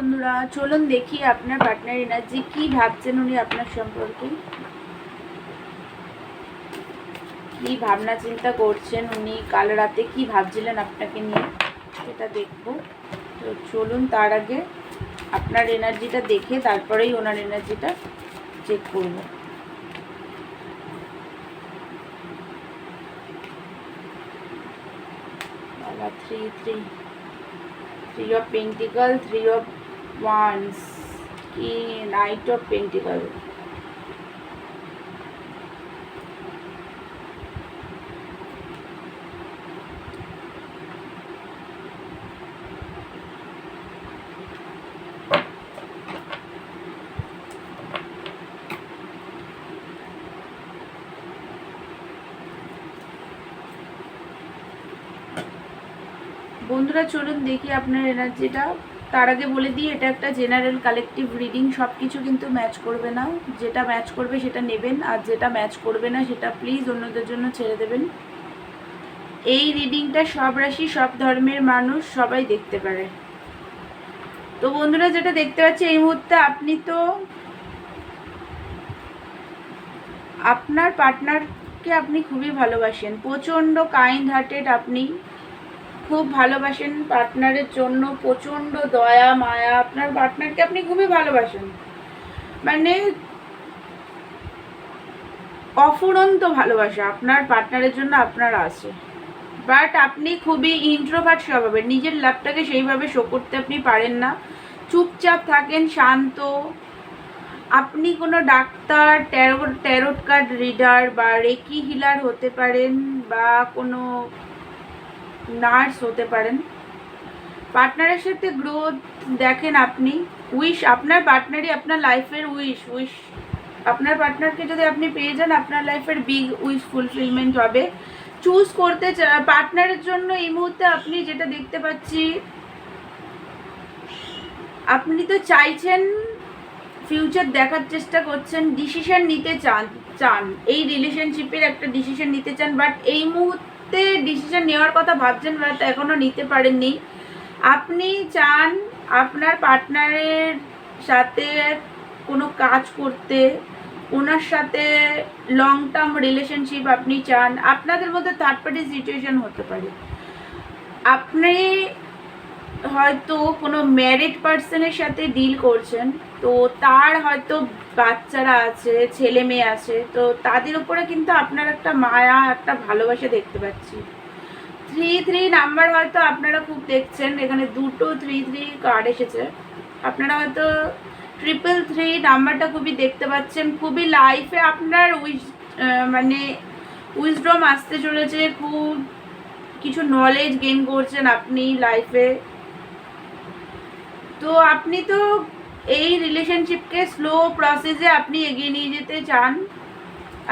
বন্ধুরা, চলুন দেখি আপনার পার্টনার এনার্জি কি ভাবছেন উনি আপনার সম্পর্কে। কি ভাবনা চিন্তা করছেন উনি, কাল রাতে কি ভাবছিলেন আপনাকে নিয়ে, সেটা দেখব। তো চলুন তার আগে আপনার এনার্জিটা দেখে তারপরেই ওনার এনার্জিটা চেক করব। Three three three of pentacle three of wands কি নাইট অফ পেন্টিকল বন্ধুরা চলুন দেখি আপনার এনার্জিটা। তার আগে বলে দিই, এটা একটা জেনারেল কালেকটিভ রিডিং সব কিছু কিন্তু ম্যাচ করবে না। যেটা ম্যাচ করবে সেটা নেবেন, আর যেটা ম্যাচ করবে না সেটা প্লিজ অন্যদের জন্য ছেড়ে দেবেন। এই রিডিংটা সব রাশি, সব ধর্মের মানুষ সবাই দেখতে পারে। তো বন্ধুরা, যেটা দেখতে পাচ্ছি এই মুহূর্তে আপনি তো আপনার পার্টনারকে আপনি খুবই ভালোবাসেন। প্রচণ্ড কাইন্ড হার্টেড আপনি। খুব ভালোবাসেন পার্টনারের জন্য প্রচণ্ড দয়া, মায়া। আপনার পার্টনারকে আপনি খুবই ভালোবাসেন। মানে অফুরন্ত ভালোবাসা আপনার পার্টনারের জন্য আপনার আছে। বাট আপনি খুবই ইন্ট্রোভার্ট স্বভাবের। নিজের লাভটাকে সেইভাবে শো করতে আপনি পারেন না। চুপচাপ থাকেন, শান্ত। আপনি কোনো doctor tarot tarot card reader বা রেকি হিলার হতে পারেন বা কোনো নার্স হতে পারেন। পার্টনারের সাথে গ্রোথ দেখেন আপনি। উইশ, আপনার পার্টনারই আপনার লাইফের উইশ উইশ। আপনার পার্টনারকে যদি আপনি পেয়ে যান, আপনার লাইফের বিগ উইশ ফুলফিলমেন্ট হবে। চুজ করতে পার্টনারের জন্য এই মুহূর্তে আপনি যেটা দেখতে পাচ্ছি, আপনি তো চাইছেন ফিউচার দেখার চেষ্টা করছেন, ডিসিশন নিতে চান চান। এই রিলেশনশিপের একটা ডিসিশন নিতে চান, বাট এই মুহূর্তে ডিসিশন নেওয়ার কথা ভাবছেন বাট এখনও নিতে পারেননি। আপনি চান আপনার পার্টনারের সাথে কোনো কাজ করতে, ওনার সাথে লং টার্ম রিলেশনশিপ আপনি চান। আপনাদের মধ্যে থার্ড পার্টি সিচুয়েশন হতে পারে। আপনি হয়তো কোনো ম্যারিড পার্সনের সাথে ডিল করছেন, তো তার হয়তো বাচ্চারা আছে, ছেলে মেয়ে আছে, তো তাদের উপরে কিন্তু আপনার একটা মায়া, একটা ভালোবাসা দেখতে পাচ্ছি। থ্রি থ্রি নাম্বার হয়তো আপনারা খুব দেখছেন, এখানে দুটো থ্রি থ্রি কার্ড এসেছে। আপনারা হয়তো ট্রিপল থ্রি নাম্বারটা খুবই দেখতে পাচ্ছেন, খুবই লাইফে আপনার উইজ মানে উইজড্রম আসতে চলেছে, খুব কিছু নলেজ গেইন করছেন আপনি লাইফে তো আপনি তো এই রিলেশনশিপকে স্লো প্রসেসে আপনি এগিয়ে নিয়ে যেতে চান।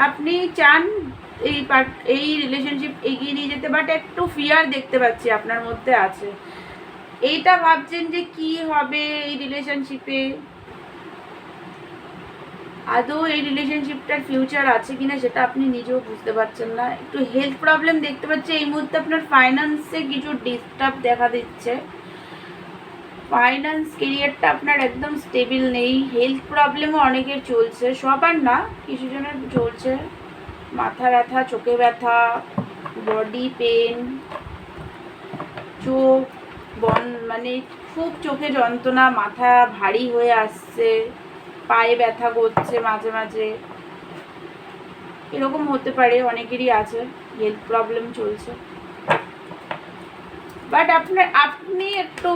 আপনি চান এই পার্ট এই রিলেশনশিপ এগিয়ে নিয়ে যেতে বাট একটু ফিয়ার দেখতে পাচ্ছি আপনার মধ্যে আছে। এইটা ভাবছেন যে কি হবে এই রিলেশনশিপে আদৌ এই রিলেশনশিপটার ফিউচার আছে কিনা সেটা আপনি নিজেও বুঝতে পারছেন না। একটু হেলথ প্রবলেম দেখতে পাচ্ছি, এই মুহূর্তে আপনার ফাইন্যান্সে কিছু ডিস্টার্ব দেখা দিচ্ছে। ফাইন্যান্স কেরিয়ারটা আপনার একদম স্টেবিল নেই হেলথ প্রবলেমও অনেকের চলছে, সবার না, কিছু জনের চলছে। মাথা ব্যথা, চোখে ব্যথা বডি পেন চোখ, বন মানে খুব চোখে যন্ত্রণা, মাথা ভারী হয়ে আসছে, পায়ে ব্যথা করছে মাঝে মাঝে। এরকম হতে পারে, অনেকেরই আছে হেলথ প্রবলেম চলছে। বাট আপনার, আপনি একটু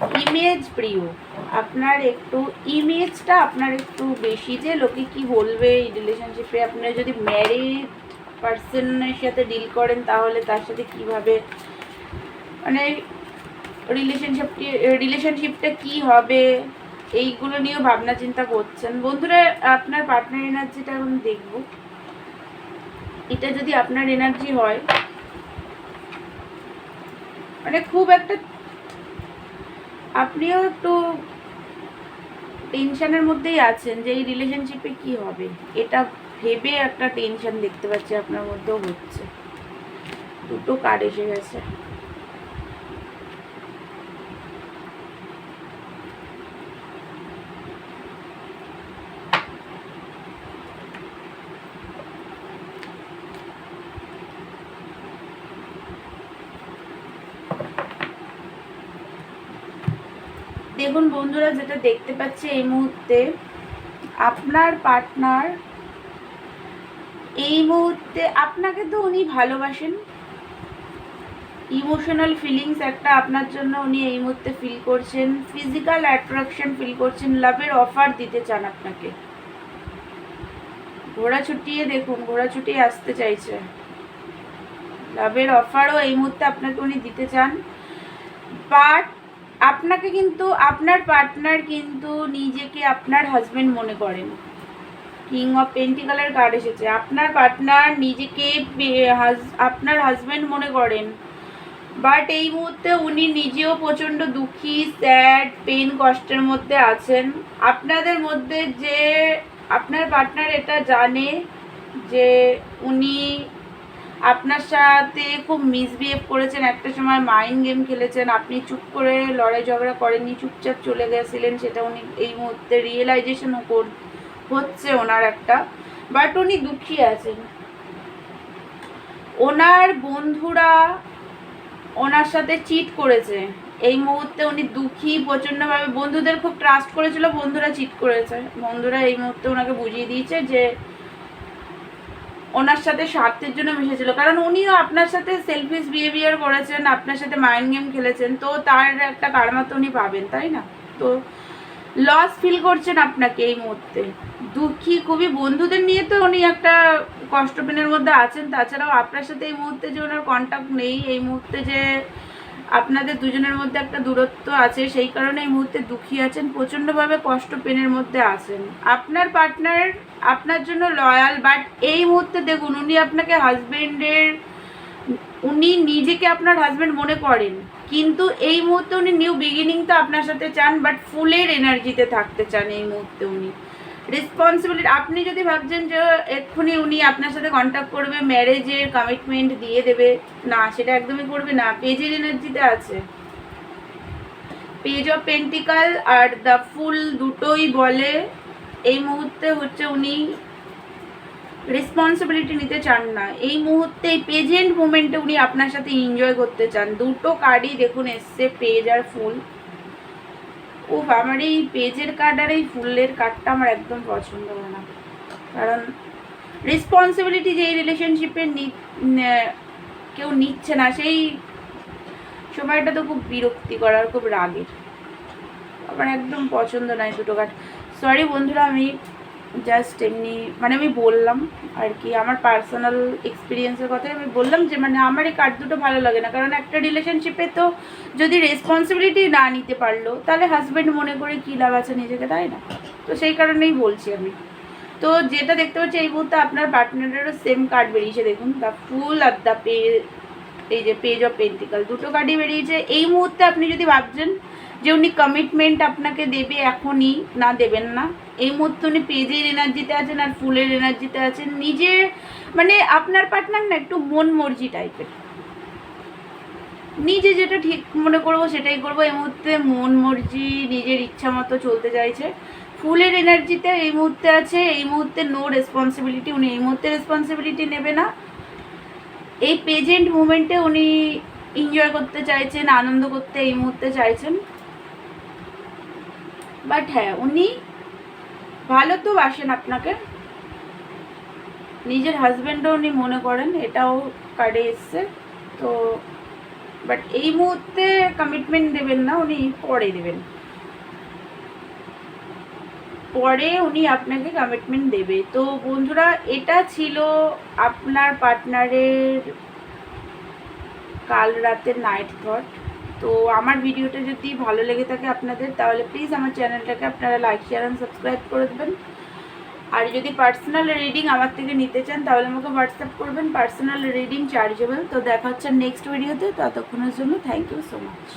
ইমেজ প্রিয়। আপনার একটু ইমেজটা আপনার একটু বেশি যে লোকে কি বলবে এই রিলেশনশিপে আপনার যদি ম্যারিড পার্সনের সাথে ডিল করেন, তাহলে তার সাথে কীভাবে? মানে রিলেশনশিপটি রিলেশনশিপটা কি হবে? এইগুলো নিয়েও ভাবনা চিন্তা করছেন। বন্ধুরা, আপনার পার্টনার এনার্জিটা এখন দেখব। এটা যদি আপনার এনার্জি হয় মানে খুব একটা আপনিও একটু টেনশানের মধ্যেই আছেন যে এই রিলেশনশিপে কি হবে? এটা ভেবে একটা টেনশন দেখতে পাচ্ছি আপনার মধ্যেও হচ্ছে। দুটো কার্ড এসে গেছে। দেখুন বন্ধুরা, যেটা দেখতে পাচ্ছি এই মুহূর্তে, আপনার পার্টনার এই মুহূর্তে, আপনাকে তো উনি ভালোবাসেন। ইমোশনাল ফিলিংস একটা আপনার জন্য উনি এই মুহূর্তে ফিল করছেন। ফিজিক্যাল অ্যাট্রাকশন ফিল করছেন। লাভের অফার দিতে চান আপনাকে। ঘোড়া ছুটিয়ে দেখুন, ঘোড়া ছুটিয়ে আসতে চাইছে। লাভের অফারও এই মুহূর্তে আপনাকে উনি দিতে চান। বাট আপনাকে কিন্তু, আপনার পার্টনার কিন্তু নিজেকে আপনার হাজবেন্ড মনে করেন। কিং অফ পেন্টিকালের কার্ড এসেছে। আপনার পার্টনার নিজেকে আপনার হাজবেন্ড মনে করেন। বাট এই মুহূর্তে উনি নিজেও প্রচণ্ড দুঃখী স্যাড পেন কষ্টের মধ্যে আছেন। আপনাদের মধ্যে যে, আপনার পার্টনার এটা জানে যে উনি আপনার সাথে খুব মিসবিহেভ করেছেন। একটা সময় মাইন্ড গেম খেলেছেন। আপনি চুপ করে লড়াই ঝগড়া করেননি, চুপচাপ চলে গেছিলেন। সেটা উনি এই মুহূর্তে রিয়েলাইজেশনও কর হচ্ছে ওনার একটা। বাট উনি দুঃখী আছেন। ওনার বন্ধুরা ওনার সাথে চিট করেছে। এই মুহূর্তে উনি দুঃখী প্রচণ্ডভাবে বন্ধুদের খুব ট্রাস্ট করেছিল, বন্ধুরা চিট করেছে। বন্ধুরা এই মুহূর্তে ওনাকে বুঝিয়ে দিয়েছে যে ওনার সাথে স্বার্থের জন্য মিশেছিল। কারণ উনিও আপনার সাথে সেলফিস বিহেভিয়ার করেছেন, আপনার সাথে মাইন্ড গেম খেলেছেন, তো তার একটা কারমা তো উনি পাবেন, তাই না? তো লস ফিল করছেন আপনাকে এই মুহূর্তে। দুঃখী, খুবই বন্ধুদের নিয়ে তো উনি একটা কষ্টপিনের মধ্যে আছেন। তাছাড়াও আপনার সাথে এই মুহূর্তে যে ওনার কন্ট্যাক্ট নেই, এই মুহূর্তে যে আপনাদের দুজনের মধ্যে একটা দূরত্ব আছে, সেই কারণে এই মুহূর্তে দুঃখী আছেন, প্রচণ্ডভাবে কষ্ট পেনের মধ্যে আছেন। আপনার পার্টনার আপনার জন্য লয়াল বাট এই মুহূর্তে দেখুন, উনি আপনাকে হাজবেন্ডের উনি নিজেকে আপনার হাজবেন্ড মনে করেন। কিন্তু এই মুহূর্তে উনি নিউ বিগিনিং তো আপনার সাথে চান বাট ফুলের এনার্জিতে থাকতে চান এই মুহূর্তে উনি। রেসপন্সিবিলিটি আপনি যদি ভাবছেন যে এক্ষুনি উনি আপনার সাথে কন্ট্যাক্ট করবে ম্যারেজের কমিটমেন্ট দিয়ে দেবে, না, সেটা একদমই করবে না। পেজের এনার্জিতে আছে। পেজ অফ পেন্টিকাল আর দ্য ফুল দুটোই বলে, এই মুহূর্তে হচ্ছে উনি রেসপন্সিবিলিটি নিতে চান না। এই মুহূর্তে এই প্রেজেন্ট মুমেন্টে উনি আপনার সাথে এনজয় করতে চান। দুটো কার্ডই দেখুন এসছে, পেজ আর ফুল। ও আমার এই পেজের কার্ড আর এই ফুলের কার্ডটা আমার একদম পছন্দ হয় না। কারণ রেসপন্সিবিলিটি যে এই রিলেশনশিপে কেউ নিচ্ছে না, সেই সময়টা তো খুব বিরক্তিকর আর খুব রাগের। আমার একদম পছন্দ নয় দুটো কার্ড সরি বন্ধুরা, আমি জাস্ট এমনি মানে আমি বললাম আর কি, আমার পার্সোনাল এক্সপিরিয়েন্সের কথাই আমি বললাম যে মানে আমার এই কার্ড দুটো ভালো লাগে না। কারণ একটা রিলেশনশিপে তো যদি রেসপন্সিবিলিটি না নিতে পারল, তাহলে হাজব্যান্ড মনে করে কী লাভ আছে নিজেকে, তাই না? তো সেই কারণেই বলছি আমি। তো যেটা দেখতে পাচ্ছি এই মুহূর্তে আপনার পার্টনারেরও সেম কার্ড বেরিয়েছে, দেখুন দ্য ফুল আর দ্য পে এই যে পেজ অফ পেন্টিকাল দুটো কার্ডই বেরিয়েছে। এই মুহূর্তে আপনি যদি ভাবছেন যে উনি কমিটমেন্ট আপনাকে দেবে এখনই, না দেবেন না। এই মুহূর্তে উনি পেজের এনার্জিতে আছেন আর ফুলের এনার্জিতে আছেন। নিজের মানে আপনার পার্টনার না একটু মন মর্জি টাইপের নিজে যেটা ঠিক মনে করব সেটাই করব। এই মুহূর্তে মন মর্জি, নিজের ইচ্ছা মতো চলতে চাইছে। ফুলের এনার্জিতে এই মুহূর্তে আছে, এই মুহূর্তে নো রেসপন্সিবিলিটি উনি এই মুহূর্তে রেসপন্সিবিলিটি নেবে না। এই প্রেজেন্ট মুমেন্টে উনি এনজয় করতে চাইছেন, আনন্দ করতে এই মুহূর্তে চাইছেন। বাট হ্যাঁ উনি ভালো তো বাসেন আপনাকে। নিজের হাজব্যান্ডও উনি মনে করেন, এটাও কার্ডে এসছে। তো বাট এই মুহূর্তে কমিটমেন্ট দেবেন না, উনি পরে দেবেন। পরে উনি আপনাকে কমিটমেন্ট দেবে। তো বন্ধুরা, এটা ছিল আপনার পার্টনারের কাল রাতের নাইট থট তো আমার ভিডিওটা যদি ভালো লেগে থাকে আপনাদের, তাহলে প্লিজ আমার চ্যানেলটাকে আপনারা লাইক শেয়ার অ্যান্ড সাবস্ক্রাইব করে দেবেন। আর যদি পার্সোনাল রিডিং আমার থেকে নিতে চান, তাহলে আমাকে হোয়াটসঅ্যাপ করবেন পার্সোনাল রিডিং চার্জেবল তো দেখা হচ্ছে নেক্সট ভিডিওতে ততক্ষণের জন্য থ্যাংক ইউ সো মাচ